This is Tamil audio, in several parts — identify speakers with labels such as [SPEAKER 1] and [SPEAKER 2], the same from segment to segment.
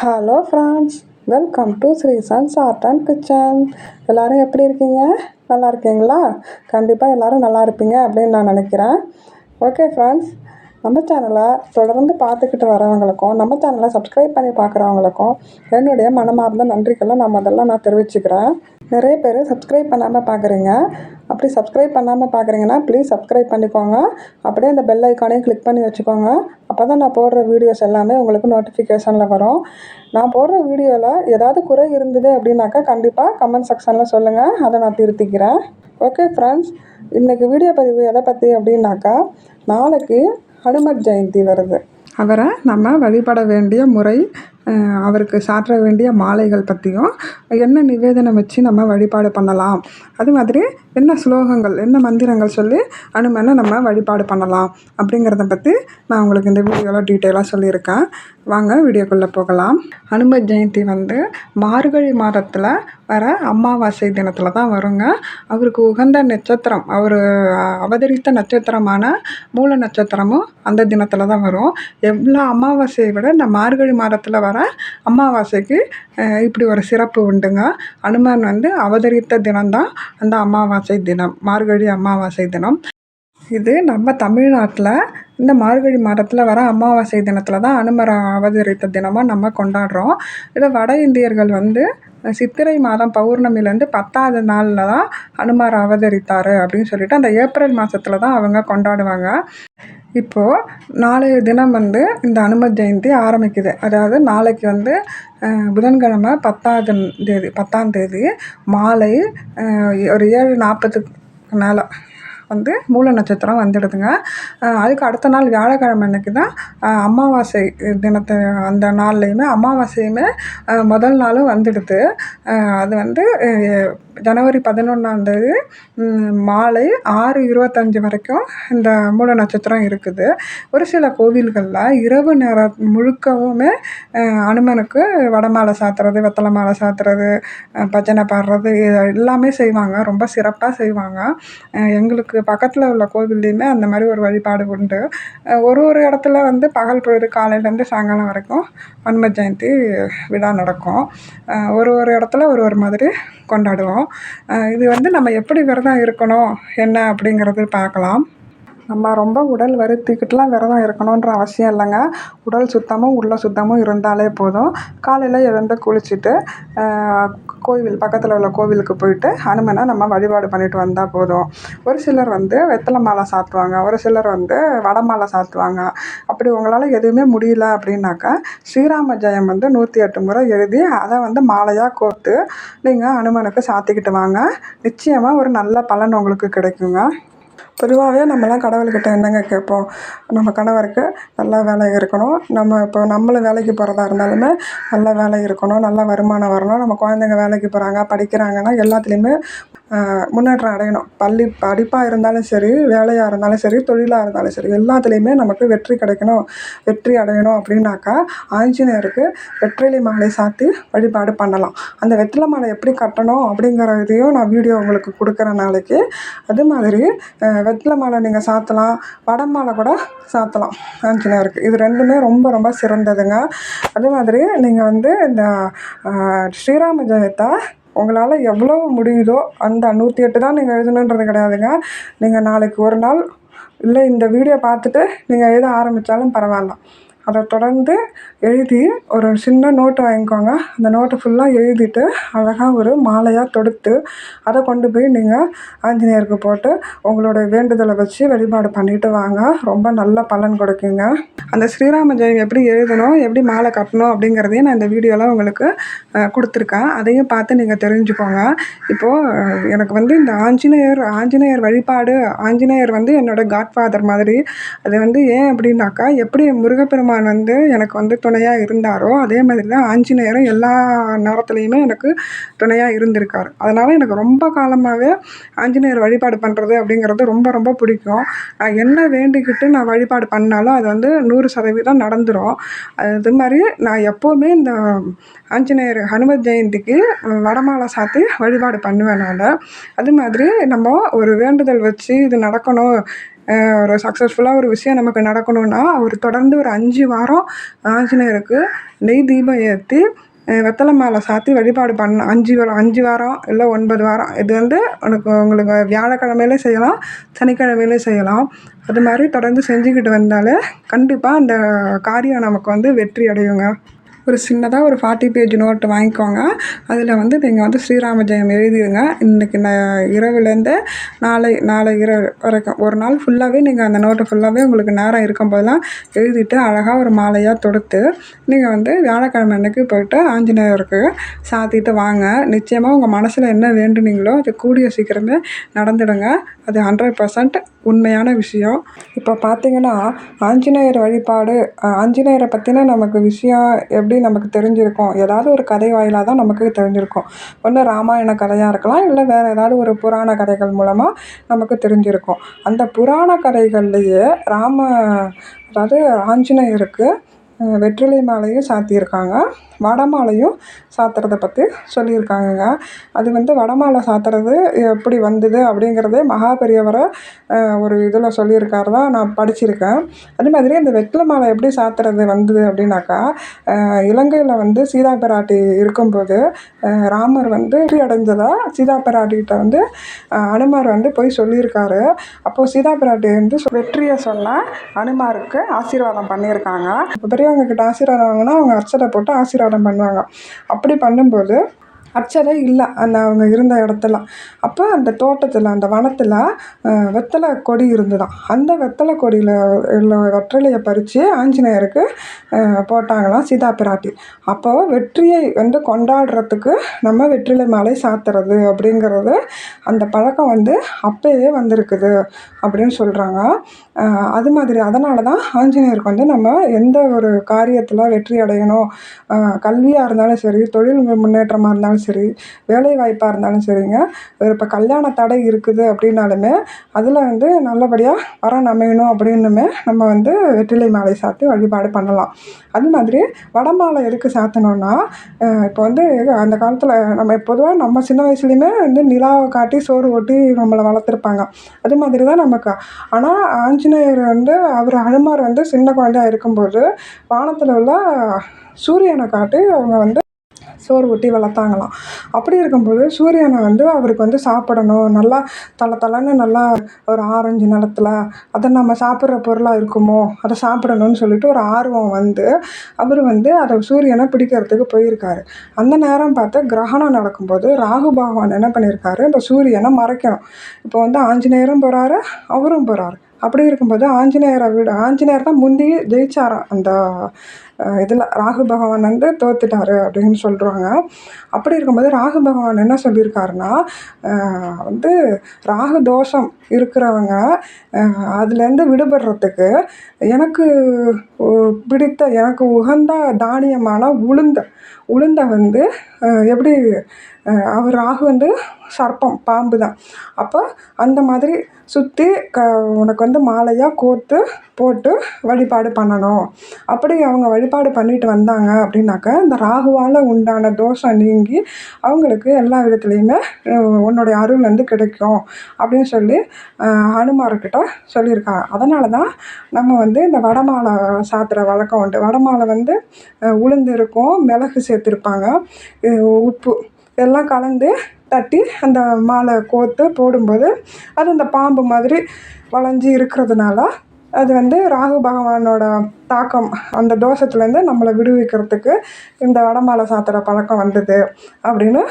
[SPEAKER 1] hello friends welcome to Sreesans art and kitchen எல்லோரும் எப்படி இருக்கீங்க நல்லா இருக்கீங்களா கண்டிப்பாக எல்லோரும் நல்லா இருப்பீங்க அப்படின்னு நான் நினைக்கிறேன் ஓகே ஃப்ரெண்ட்ஸ் நம்ம சேனலை தொடர்ந்து பார்த்துக்கிட்டு வரவங்களுக்கும் நம்ம சேனலை சப்ஸ்கிரைப் பண்ணி பார்க்குறவங்களுக்கும் என்னுடைய மனமார்ந்த நன்றிகளை நான் முதல்ல நான் தெரிவிச்சுக்கிறேன் நிறைய பேர் சப்ஸ்கிரைப் பண்ணாமல் பார்க்குறீங்க அப்படி சப்ஸ்கிரைப் பண்ணாமல் பார்க்குறீங்கன்னா ப்ளீஸ் சப்ஸ்கிரைப் பண்ணிக்கோங்க அப்படியே அந்த பெல் ஐக்கானையும் கிளிக் பண்ணி வச்சுக்கோங்க அப்போ தான் நான் போடுற வீடியோஸ் எல்லாமே உங்களுக்கு நோட்டிஃபிகேஷனில் வரும் நான் போடுற வீடியோவில் ஏதாவது குறை இருந்தது அப்படின்னாக்கா கண்டிப்பாக கமெண்ட் செக்ஷனில் சொல்லுங்கள் அதை நான் திருத்திக்கிறேன் ஓகே ஃப்ரெண்ட்ஸ் இன்றைக்கி வீடியோ பதிவு எதை பற்றி அப்படின்னாக்கா நாளைக்கு ஹனுமத் ஜெயந்தி வருது அவரை நம்ம வழிபட வேண்டிய முறை அவருக்கு சாற்ற வேண்டிய மாலைகள் பற்றியும் என்ன நிவேதனம் வச்சு நம்ம வழிபாடு பண்ணலாம் அது மாதிரி என்ன ஸ்லோகங்கள் என்ன மந்திரங்கள் சொல்லி அனுமனை நம்ம வழிபாடு பண்ணலாம் அப்படிங்கிறத பற்றி நான் உங்களுக்கு இந்த வீடியோவில் டீட்டெயிலாக சொல்லியிருக்கேன் வாங்க வீடியோக்குள்ளே போகலாம் அனும ஜெயந்தி வந்து மார்கழி மாதத்தில் வர அமாவாசை தினத்தில் தான் வருங்க அவருக்கு உகந்த நட்சத்திரம் அவர் அவதரித்த நட்சத்திரமான மூல நட்சத்திரமும் அந்த தினத்தில் தான் வரும் எவ்வளோ அமாவாசையை விட இந்த மார்கழி மாதத்தில் வர அமாவாசைக்கு இப்படி ஒரு சிறப்பு உண்டுங்க அனுமன் வந்து அவதரித்த தினம்தான் அந்த அமாவாசை தினம் மார்கழி அமாவாசை தினம் இது நம்ம தமிழ்நாட்டில் இந்த மார்கழி மாதத்தில் வர அமாவாசை தினத்தில் தான் அனுமர அவதரித்த தினமாக நம்ம கொண்டாடுறோம் இதை வட இந்தியர்கள் வந்து சித்திரை மாதம் பௌர்ணமிலேருந்து பத்தாவது நாளில் தான் ஹனுமார் அவதரித்தார் அப்படின்னு சொல்லிட்டு அந்த ஏப்ரல் மாதத்தில் தான் அவங்க கொண்டாடுவாங்க இப்போது நாளைய தினம் வந்து இந்த அனும ஜெயந்தி ஆரம்பிக்குது அதாவது நாளைக்கு வந்து புதன்கிழமை பத்தாவது தேதி பத்தாம் தேதி மாலை ஒரு ஏழு நாற்பதுக்கு மேலே வந்து மூல நட்சத்திரம் வந்துடுதுங்க அதுக்கு அடுத்த நாள் வியாழக்கிழமை அன்னைக்கு தான் அமாவாசை தினத்தை அந்த நாள்லையுமே அமாவாசையுமே முதல் நாளும் வந்துடுது அது வந்து ஜனவரி பதினொன்றாந்தேதி மாலை ஆறு இருபத்தஞ்சி வரைக்கும் இந்த மூல நட்சத்திரம் இருக்குது ஒரு சில கோவில்களில் இரவு நேரம் முழுக்கவுமே அனுமனுக்கு வடமாலை சாத்துறது வெத்தலை மாலை சாத்துறது பஜனை பாடுறது எல்லாமே செய்வாங்க ரொம்ப சிறப்பாக செய்வாங்க எங்களுக்கு பக்கத்தில் உள்ள கோவில்லையுமே அந்த மாதிரி ஒரு வழிபாடு உண்டு ஒரு ஒரு இடத்துல வந்து பகல் பொழுது காலையிலேருந்து சாயங்காலம் வரைக்கும் ஹனுமன் ஜெயந்தி விழா நடக்கும் ஒரு ஒரு இடத்துல ஒரு ஒரு மாதிரி கொண்டாடுவோம் இது வந்து நம்ம எப்படி விரதம் இருக்கணும் என்ன அப்படிங்கிறது பார்க்கலாம் நம்ம ரொம்ப உடல் வருத்திக்கிட்டுலாம் விரதம் இருக்கணுன்ற அவசியம் இல்லைங்க உடல் சுத்தமும் உள்ள சுத்தமும் இருந்தாலே போதும் காலையில் எழுந்து குளிச்சுட்டு கோவில் பக்கத்தில் உள்ள கோவிலுக்கு போயிட்டு ஹனுமனை நம்ம வழிபாடு பண்ணிட்டு வந்தால் போதும் ஒரு சிலர் வந்து வெத்தலை மாலை சாத்துவாங்க ஒரு சிலர் வந்து வட மாலை சாத்துவாங்க அப்படி உங்களால் எதுவுமே முடியல அப்படின்னாக்கா ஸ்ரீராம ஜெயம் வந்து நூற்றி எட்டு முறை எழுதி அதை வந்து மாலையாக கோர்த்து நீங்கள் ஹனுமனுக்கு சாத்திக்கிட்டு வாங்க நிச்சயமாக ஒரு நல்ல பலன் உங்களுக்கு கிடைக்குங்க பொதுவாகவே நம்மலாம் கடவுள்கிட்ட என்னங்க கேட்போம் நம்ம கணவருக்கு நல்ல வேலை இருக்கணும் நம்ம இப்போ நம்மளும் வேலைக்கு போகிறதா இருந்தாலுமே நல்ல வேலை இருக்கணும் நல்ல வருமானம் வரணும் நம்ம குழந்தைங்க வேலைக்கு போகிறாங்க படிக்கிறாங்கன்னா எல்லாத்துலேயுமே முன்னேற்றம் அடையணும் பள்ளி படிப்பாக இருந்தாலும் சரி வேலையாக இருந்தாலும் சரி தொழிலாக இருந்தாலும் சரி எல்லாத்துலேயுமே நமக்கு வெற்றி கிடைக்கணும் வெற்றி அடையணும் அப்படின்னாக்கா ஆஞ்சநேயருக்கு வெற்றிலை மாலை சாத்தி வழிபாடு பண்ணலாம் அந்த வெற்றிலை மாலை எப்படி கட்டணும் அப்படிங்கிற இதையும் நான் வீடியோ உங்களுக்கு கொடுக்குற நாளைக்கு அது மாதிரி வெட்டில மாலை நீங்கள் சாத்தலாம் வடம் மாலை கூட சாற்றலாம் ஆஞ்சநேயருக்கு இது ரெண்டுமே ரொம்ப ரொம்ப சிறந்ததுங்க அதே மாதிரி நீங்கள் வந்து இந்த ஸ்ரீராம ஜெயத்தை உங்களால் எவ்வளோ முடியுதோ அந்த நூற்றி எட்டு தான் நீங்கள் எழுதணுன்றது கிடையாதுங்க நீங்கள் நாளைக்கு ஒரு நாள் இல்லை இந்த வீடியோ பார்த்துட்டு நீங்கள் எழுத ஆரம்பித்தாலும் பரவாயில்ல அதை தொடர்ந்து எழுதி ஒரு சின்ன நோட்டு வாங்கிக்கோங்க அந்த நோட்டை ஃபுல்லாக எழுதிட்டு அழகாக ஒரு மாலையாக தொடுத்து அதை கொண்டு போய் நீங்கள் ஆஞ்சநேயருக்கு போட்டு உங்களோட வேண்டுதலை வச்சு வழிபாடு பண்ணிட்டு வாங்க ரொம்ப நல்ல பலன் கொடுக்குங்க அந்த ஸ்ரீராம ஜெயம் எப்படி எழுதணும் எப்படி மாலை கட்டணும் அப்படிங்கிறதையும் நான் இந்த வீடியோலாம் உங்களுக்கு கொடுத்துருக்கேன் அதையும் பார்த்து நீங்கள் தெரிஞ்சுக்கோங்க இப்போது எனக்கு வந்து இந்த ஆஞ்சநேயர் ஆஞ்சநேயர் வழிபாடு ஆஞ்சநேயர் வந்து என்னோடய காட்ஃபாதர் மாதிரி அது வந்து ஏன் அப்படின்னாக்கா எப்படி முருகப்பெருமா பகவான் வந்து எனக்கு வந்து துணையாக இருந்தாரோ அதே மாதிரி தான் ஆஞ்சநேயரும் எல்லா நேரத்துலையுமே எனக்கு துணையாக இருந்திருக்கார் அதனால் எனக்கு ரொம்ப காலமாகவே ஆஞ்சநேயர் வழிபாடு பண்ணுறது அப்படிங்கிறது ரொம்ப ரொம்ப பிடிக்கும் நான் என்ன வேண்டிக்கிட்டு நான் வழிபாடு பண்ணாலும் அது வந்து நூறு சதவீதம் நடந்துடும் அது மாதிரி நான் எப்போவுமே இந்த ஆஞ்சநேயர் ஹனுமத் ஜெயந்திக்கு வடமாலை சாத்தி வழிபாடு பண்ணுவேன் நான் அது மாதிரி நம்ம ஒரு வேண்டுதல் வச்சு இது நடக்கணும் ஒரு சக்ஸஸ்ஃபுல்லாக ஒரு விஷயம் நமக்கு நடக்கணும்னா அவர் தொடர்ந்து ஒரு அஞ்சு வாரம் ஆஞ்சநேயருக்கு நெய் தீபம் ஏற்றி வெத்தலை மாலை சாத்தி வழிபாடு பண்ண அஞ்சு வாரம் அஞ்சு வாரம் இல்லை ஒன்பது வாரம் இது வந்து உனக்கு உங்களுக்கு வியாழக்கிழமையில செய்யலாம் சனிக்கிழமையில செய்யலாம் அது மாதிரி தொடர்ந்து செஞ்சுக்கிட்டு வந்தாலே கண்டிப்பாக அந்த காரியம் நமக்கு வந்து வெற்றி அடையுங்க ஒரு சின்னதாக ஒரு ஃபார்ட்டி பேஜ் நோட்டு வாங்கிக்கோங்க அதில் வந்து நீங்கள் வந்து ஸ்ரீராம ஜெயம் எழுதிடுங்க இன்றைக்கி ந இரவுலேருந்து நாளை நாளை இரவு வரைக்கும் ஒரு நாள் ஃபுல்லாகவே நீங்கள் அந்த நோட்டை ஃபுல்லாகவே உங்களுக்கு நேரம் இருக்கும்போதெல்லாம் எழுதிட்டு அழகாக ஒரு மாலையாக தொடுத்து நீங்கள் வந்து வியாழக்கிழமை அன்னைக்கு போயிட்டு ஆஞ்சநேயருக்கு சாத்திட்டு வாங்க நிச்சயமாக உங்கள் மனசில் என்ன வேண்டுனீங்களோ அது கூடிய சீக்கிரமே நடந்துடுங்க அது ஹண்ட்ரட் பர்சன்ட் உண்மையான விஷயம் இப்போ பார்த்தீங்கன்னா ஆஞ்சநேயர் வழிபாடு ஆஞ்சநேயரை பற்றின நமக்கு விஷயம் எப்படி நமக்கு தெரிஞ்சிருக்கும் ஏதாவது ஒரு கதை வாயிலாக தான் நமக்கு தெரிஞ்சிருக்கும் ஒன்று ராமாயண கதையாக இருக்கலாம் இல்லை வேறு ஏதாவது ஒரு புராண கதைகள் மூலமாக நமக்கு தெரிஞ்சிருக்கும் அந்த புராண கதைகள்லேயே ராம அதாவது ஆஞ்சநேயருக்கு வெற்றிலை மாலையும் சாத்தியிருக்காங்க வடமாலையும் சாத்துறதை பற்றி சொல்லியிருக்காங்கங்க அது வந்து வடமாலை சாத்துறது எப்படி வந்தது அப்படிங்கிறதே மகா பெரியவரை ஒரு இதில் சொல்லியிருக்காரு தான் நான் படிச்சிருக்கேன் அதே மாதிரி இந்த வெற்றில மாலை எப்படி சாத்துறது வந்தது அப்படின்னாக்கா இலங்கையில் வந்து சீதா பிராட்டி இருக்கும்போது ராமர் வந்து வெற்றி அடைஞ்சதாக சீதா பிராட்டிகிட்ட வந்து அனுமார் வந்து போய் சொல்லியிருக்காரு அப்போது சீதா பிராட்டி வந்து வெற்றியை சொல்ல அனுமாருக்கு ஆசீர்வாதம் பண்ணியிருக்காங்க இப்போ பெரியவங்க கிட்ட ஆசீர்வாதம் வாங்கினா அவங்க அர்ச்சனை போட்டு ஆசீர்வாதம் வியாபாரம் பண்ணுவாங்க அப்படி பண்ணும்போது அர்ச்சனை இல்லை அந்த அவங்க இருந்த இடத்துல அப்போ அந்த தோட்டத்தில் அந்த வனத்தில் வெத்தலை கொடி இருந்துதாம் அந்த வெத்தலை கொடியில் உள்ள வெற்றிலையை பறித்து ஆஞ்சநேயருக்கு போட்டாங்களாம் சீதா பிராட்டி அப்போ வெற்றியை வந்து கொண்டாடுறதுக்கு நம்ம வெற்றிலை மலை சாத்துறது அப்படிங்கிறது அந்த பழக்கம் வந்து அப்போயே வந்திருக்குது அப்படின்னு சொல்கிறாங்க அது மாதிரி அதனால தான் ஆஞ்சநேயருக்கு வந்து நம்ம எந்த ஒரு காரியத்தில் வெற்றி அடையணும் கல்வியாக இருந்தாலும் சரி தொழில் முன்னேற்றமாக இருந்தாலும் இருந்தாலும் சரி வேலை வாய்ப்பாக இருந்தாலும் சரிங்க ஒரு இப்போ கல்யாண தடை இருக்குது அப்படின்னாலுமே அதில் வந்து நல்லபடியாக வரம் அமையணும் அப்படின்னுமே நம்ம வந்து வெற்றிலை மாலை சாத்தி வழிபாடு பண்ணலாம் அது மாதிரி வடமாலை எதுக்கு சாத்தணும்னா இப்போ வந்து அந்த காலத்தில் நம்ம பொதுவாக நம்ம சின்ன வயசுலேயுமே வந்து நிலாவை காட்டி சோறு ஓட்டி நம்மளை வளர்த்துருப்பாங்க அது மாதிரி தான் நமக்கு ஆனால் ஆஞ்சநேயர் வந்து அவர் அனுமார் வந்து சின்ன குழந்தையாக இருக்கும்போது வானத்தில் உள்ள சூரியனை காட்டி அவங்க வந்து சோறு ஊட்டி வளர்த்தாங்களாம் அப்படி இருக்கும்போது சூரியனை வந்து அவருக்கு வந்து சாப்பிடணும் நல்லா தள தளன்னு நல்லா ஒரு ஆரஞ்சு நிலத்தில் அதை நம்ம சாப்பிட்ற பொருளாக இருக்குமோ அதை சாப்பிடணும்னு சொல்லிட்டு ஒரு ஆர்வம் வந்து அவர் வந்து அதை சூரியனை பிடிக்கிறதுக்கு போயிருக்காரு அந்த நேரம் பார்த்தா கிரகணம் நடக்கும்போது ராகு பகவான் என்ன பண்ணியிருக்காரு இப்போ சூரியனை மறைக்கணும் இப்போ வந்து ஆஞ்சநேயரும் போகிறாரு அவரும் போகிறாரு அப்படி இருக்கும்போது ஆஞ்சநேயரை விட ஆஞ்சநேயர் தான் முந்தி ஜெயிச்சாராம் அந்த இதில் ராகு பகவான் வந்து தோத்துட்டார் அப்படின்னு சொல்கிறாங்க அப்படி இருக்கும்போது ராகு பகவான் என்ன சொல்லியிருக்காருன்னா வந்து ராகு தோஷம் இருக்கிறவங்க அதுலேருந்து விடுபடுறதுக்கு எனக்கு பிடித்த எனக்கு உகந்த தானியமான உளுந்த உளுந்தை வந்து எப்படி அவர் ராகு வந்து சர்ப்பம் பாம்பு தான் அப்போ அந்த மாதிரி சுற்றி க உனக்கு வந்து மாலையாக கோர்த்து போட்டு வழிபாடு பண்ணணும் அப்படி அவங்க வழி வழிபாடு பண்ணிட்டு வந்தாங்க அப்படின்னாக்கா இந்த ராகுவால் உண்டான தோஷம் நீங்கி அவங்களுக்கு எல்லா விதத்துலேயுமே உன்னுடைய அருள் வந்து கிடைக்கும் அப்படின்னு சொல்லி ஹனுமார்கிட்ட சொல்லியிருக்காங்க அதனால தான் நம்ம வந்து இந்த வடமாலை சாத்துற வழக்கம் உண்டு வடமாலை வந்து உளுந்து இருக்கும் மிளகு சேர்த்துருப்பாங்க உப்பு இதெல்லாம் கலந்து தட்டி அந்த மாலை கோத்து போடும்போது அது இந்த பாம்பு மாதிரி வளைஞ்சி இருக்கிறதுனால அது வந்து ராகு பகவானோட தாக்கம் அந்த தோஷத்துலேருந்து நம்மளை விடுவிக்கிறதுக்கு இந்த வடமாலை சாத்துகிற பழக்கம் வந்தது அப்படின்னு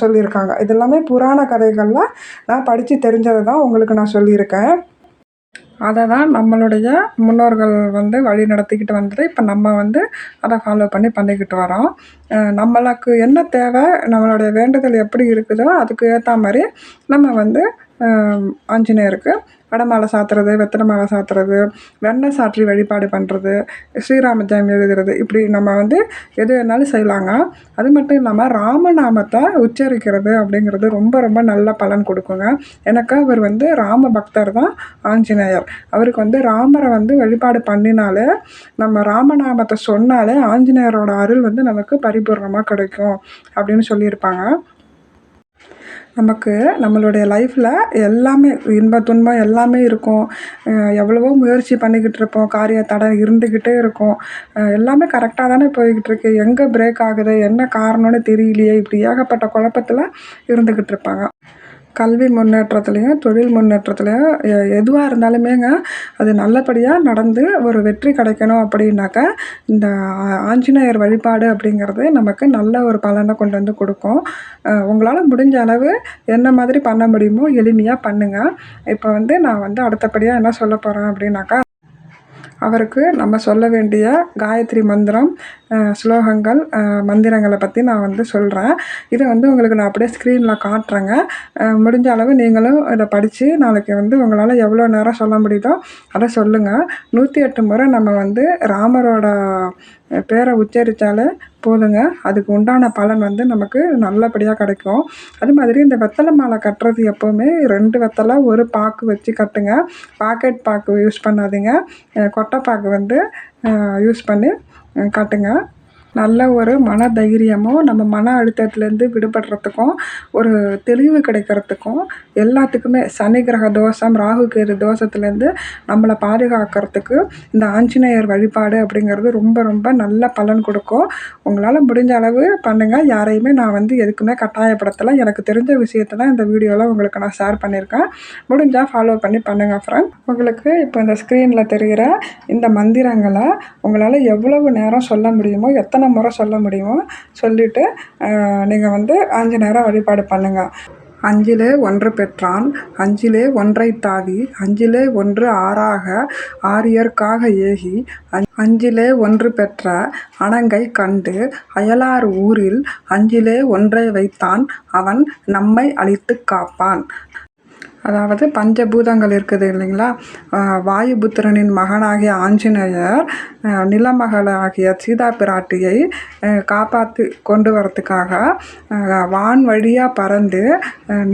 [SPEAKER 1] சொல்லியிருக்காங்க இது எல்லாமே புராண கதைகளில் நான் படித்து தெரிஞ்சதை தான் உங்களுக்கு நான் சொல்லியிருக்கேன் அதை தான் நம்மளுடைய முன்னோர்கள் வந்து வழி நடத்திக்கிட்டு வந்தது இப்போ நம்ம வந்து அதை ஃபாலோ பண்ணி பண்ணிக்கிட்டு வரோம் நம்மளுக்கு என்ன தேவை நம்மளுடைய வேண்டுதல் எப்படி இருக்குதோ அதுக்கு ஏற்ற மாதிரி நம்ம வந்து ஆஞ்சநேயருக்கு வடை மாலை சாத்துறது வெத்தனை மாலை சாத்துறது வெண்ணெய் சாற்றி வழிபாடு பண்ணுறது ஸ்ரீராம ஜெயம் எழுதுறது இப்படி நம்ம வந்து எது வேணாலும் செய்யலாங்க அது மட்டும் இல்லாமல் ராமநாமத்தை உச்சரிக்கிறது அப்படிங்கிறது ரொம்ப ரொம்ப நல்ல பலன் கொடுக்குங்க எனக்கு அவர் வந்து ராம பக்தர் தான் ஆஞ்சநேயர் அவருக்கு வந்து ராமரை வந்து வழிபாடு பண்ணினாலே நம்ம ராமநாமத்தை சொன்னாலே ஆஞ்சநேயரோட அருள் வந்து நமக்கு பரிபூர்ணமாக கிடைக்கும் அப்படின்னு சொல்லியிருப்பாங்க நமக்கு நம்மளுடைய லைஃப்பில் எல்லாமே இன்ப துன்பம் எல்லாமே இருக்கும் எவ்வளவோ முயற்சி பண்ணிக்கிட்டு இருப்போம் காரிய தடை இருந்துக்கிட்டே இருக்கும் எல்லாமே கரெக்டாக தானே போய்கிட்டு இருக்கு எங்கே பிரேக் ஆகுது என்ன காரணம்னு தெரியலையே இப்படி ஏகப்பட்ட குழப்பத்தில் இருந்துக்கிட்டு இருப்பாங்க கல்வி முன்னேற்றத்துலேயும் தொழில் முன்னேற்றத்துலேயும் எதுவாக இருந்தாலுமேங்க அது நல்லபடியாக நடந்து ஒரு வெற்றி கிடைக்கணும் அப்படின்னாக்கா இந்த ஆஞ்சநேயர் வழிபாடு அப்படிங்கிறது நமக்கு நல்ல ஒரு பலனை கொண்டு வந்து கொடுக்கும் உங்களால் முடிஞ்ச அளவு என்ன மாதிரி பண்ண முடியுமோ எளிமையாக பண்ணுங்கள் இப்போ வந்து நான் வந்து அடுத்தபடியாக என்ன சொல்ல போகிறேன் அப்படின்னாக்கா அவருக்கு நம்ம சொல்ல வேண்டிய காயத்ரி மந்திரம் ஸ்லோகங்கள் மந்திரங்களை பற்றி நான் வந்து சொல்கிறேன் இதை வந்து உங்களுக்கு நான் அப்படியே ஸ்க்ரீனில் காட்டுறேங்க முடிஞ்ச அளவு நீங்களும் இதை படித்து நாளைக்கு வந்து உங்களால் எவ்வளோ நேரம் சொல்ல முடியுதோ அதை சொல்லுங்கள் நூற்றி எட்டு முறை நம்ம வந்து ராமரோட பேரை உச்சரித்தாலே போதுங்க அதுக்கு உண்டான பலன் வந்து நமக்கு நல்லபடியாக கிடைக்கும் அது மாதிரி இந்த வெத்தலை மாலை கட்டுறது எப்போவுமே ரெண்டு வெத்தலை ஒரு பாக்கு வச்சு கட்டுங்க பாக்கெட் பாக்கு யூஸ் பண்ணாதீங்க கொட்டை பாக்கு வந்து யூஸ் பண்ணி கட்டுங்க நல்ல ஒரு மன தைரியமும் நம்ம மன அழுத்தத்துலேருந்து விடுபடுறதுக்கும் ஒரு தெளிவு கிடைக்கிறதுக்கும் எல்லாத்துக்குமே சனி கிரக தோஷம் ராகு கேது தோஷத்துலேருந்து நம்மளை பாதுகாக்கிறதுக்கு இந்த ஆஞ்சநேயர் வழிபாடு அப்படிங்கிறது ரொம்ப ரொம்ப நல்ல பலன் கொடுக்கும் உங்களால் முடிஞ்ச அளவு பண்ணுங்கள் யாரையுமே நான் வந்து எதுக்குமே கட்டாயப்படுத்தலை எனக்கு தெரிஞ்ச விஷயத்தை தான் இந்த வீடியோவில் உங்களுக்கு நான் ஷேர் பண்ணியிருக்கேன் முடிஞ்சால் ஃபாலோ பண்ணி பண்ணுங்கள் ஃப்ரெண்ட் உங்களுக்கு இப்போ இந்த ஸ்க்ரீனில் தெரிகிற இந்த மந்திரங்களை உங்களால் எவ்வளவு நேரம் சொல்ல முடியுமோ எத்தனை எத்தனை முறை சொல்ல முடியுமோ சொல்லிவிட்டு நீங்கள் வந்து அஞ்சு நேரம் வழிபாடு பண்ணுங்கள் அஞ்சிலே ஒன்று பெற்றான் அஞ்சிலே ஒன்றை தாவி அஞ்சிலே ஒன்று ஆறாக ஆரியர்க்காக ஏகி அஞ்சிலே ஒன்று பெற்ற அணங்கை கண்டு அயலார் ஊரில் அஞ்சிலே ஒன்றை வைத்தான் அவன் நம்மை அழித்து காப்பான் அதாவது பஞ்சபூதங்கள் இருக்குது இல்லைங்களா வாயுபுத்திரனின் மகனாகிய ஆஞ்சநேயர் நிலமகளாகிய சீதா பிராட்டியை காப்பாற்றி கொண்டு வரத்துக்காக வான் வழியாக பறந்து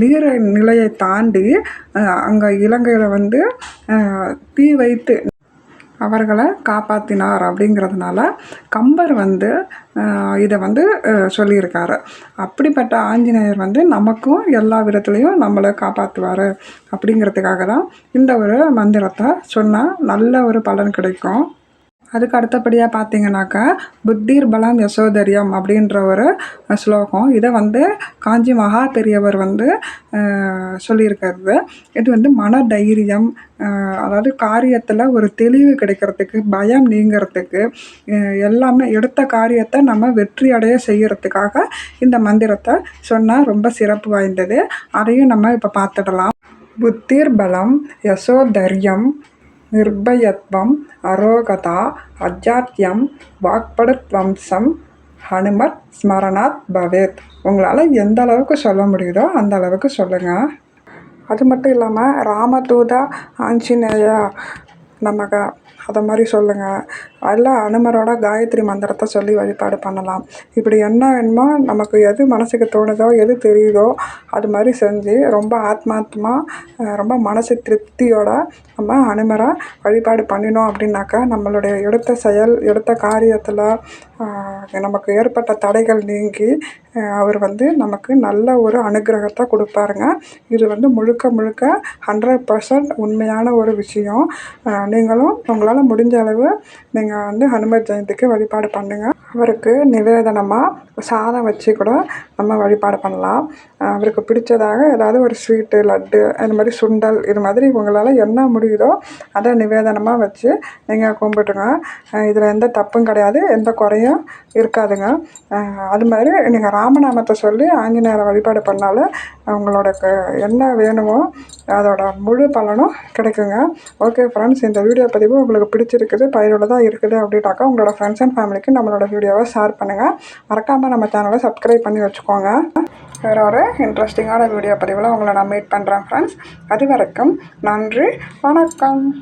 [SPEAKER 1] நீர் நிலையை தாண்டி அங்கே இலங்கையில் வந்து தீ வைத்து அவர்களை காப்பாற்றினார் அப்படிங்கிறதுனால கம்பர் வந்து இதை வந்து சொல்லியிருக்காரு அப்படிப்பட்ட ஆஞ்சநேயர் வந்து நமக்கும் எல்லா விதத்துலேயும் நம்மளை காப்பாற்றுவார் அப்படிங்கிறதுக்காக தான் இந்த ஒரு மந்திரத்தை சொன்னால் நல்ல ஒரு பலன் கிடைக்கும் அதுக்கு அடுத்தபடியாக பார்த்தீங்கன்னாக்கா புத்திர் பலம் யசோதரியம் அப்படின்ற ஒரு ஸ்லோகம் இதை வந்து காஞ்சி மகா பெரியவர் வந்து சொல்லியிருக்கிறது இது வந்து மன தைரியம் அதாவது காரியத்தில் ஒரு தெளிவு கிடைக்கிறதுக்கு பயம் நீங்கிறதுக்கு எல்லாமே எடுத்த காரியத்தை நம்ம வெற்றி அடைய செய்கிறதுக்காக இந்த மந்திரத்தை சொன்னால் ரொம்ப சிறப்பு வாய்ந்தது அதையும் நம்ம இப்போ பார்த்துடலாம் புத்திர் பலம் யசோதரியம் அரோகதா అరోగత வாக்படுத் வாக்படுத்வம்சம் ஹனுமத் ஸ்மரணாத் பவேத் உங்களால் எந்த அளவுக்கு சொல்ல முடியுதோ அந்த அளவுக்கு சொல்லுங்கள் அது மட்டும் இல்லாமல் ராமதூதா ஆஞ்சநேயா நமக்கு அதை மாதிரி சொல்லுங்கள் எல்லாம் அனுமரோட காயத்ரி மந்திரத்தை சொல்லி வழிபாடு பண்ணலாம் இப்படி என்ன வேணுமோ நமக்கு எது மனசுக்கு தோணுதோ எது தெரியுதோ அது மாதிரி செஞ்சு ரொம்ப ஆத்மாத்மா ரொம்ப மனசு திருப்தியோட நம்ம அனுமரை வழிபாடு பண்ணினோம் அப்படின்னாக்கா நம்மளுடைய எடுத்த செயல் எடுத்த காரியத்தில் நமக்கு ஏற்பட்ட தடைகள் நீங்கி அவர் வந்து நமக்கு நல்ல ஒரு அனுக்கிரகத்தை கொடுப்பாருங்க இது வந்து முழுக்க முழுக்க ஹண்ட்ரட் பர்சன்ட் உண்மையான ஒரு விஷயம் நீங்களும் உங்களால் முடிஞ்ச அளவு நீங்கள் வந்து ஹனுமர் ஜெயந்திக்கு வழிபாடு பண்ணுங்கள் அவருக்கு நிவேதனமாக சாதம் வச்சு கூட நம்ம வழிபாடு பண்ணலாம் அவருக்கு பிடிச்சதாக ஏதாவது ஒரு ஸ்வீட்டு லட்டு இந்த மாதிரி சுண்டல் இது மாதிரி உங்களால் என்ன முடியுதோ அதை நிவேதனமாக வச்சு நீங்கள் கும்பிட்டுங்க இதில் எந்த தப்பும் கிடையாது எந்த குறையும் விஷயம் இருக்காதுங்க அது மாதிரி நீங்கள் ராமநாமத்தை சொல்லி ஆஞ்சநேயரை வழிபாடு பண்ணால் உங்களோட என்ன வேணுமோ அதோட முழு பலனும் கிடைக்குங்க ஓகே ஃப்ரெண்ட்ஸ் இந்த வீடியோ பதிவு உங்களுக்கு பிடிச்சிருக்குது பயனுள்ளதாக இருக்குது அப்படின்ட்டாக்கா உங்களோட ஃப்ரெண்ட்ஸ் அண்ட் ஃபேமிலிக்கு நம்மளோட வீடியோவை ஷேர் பண்ணுங்கள் மறக்காமல் நம்ம சேனலை சப்ஸ்கிரைப் பண்ணி வச்சுக்கோங்க வேறு ஒரு இன்ட்ரெஸ்டிங்கான வீடியோ பதிவில் உங்களை நான் மீட் பண்ணுறேன் ஃப்ரெண்ட்ஸ் அது வரைக்கும் நன்றி வணக்கம்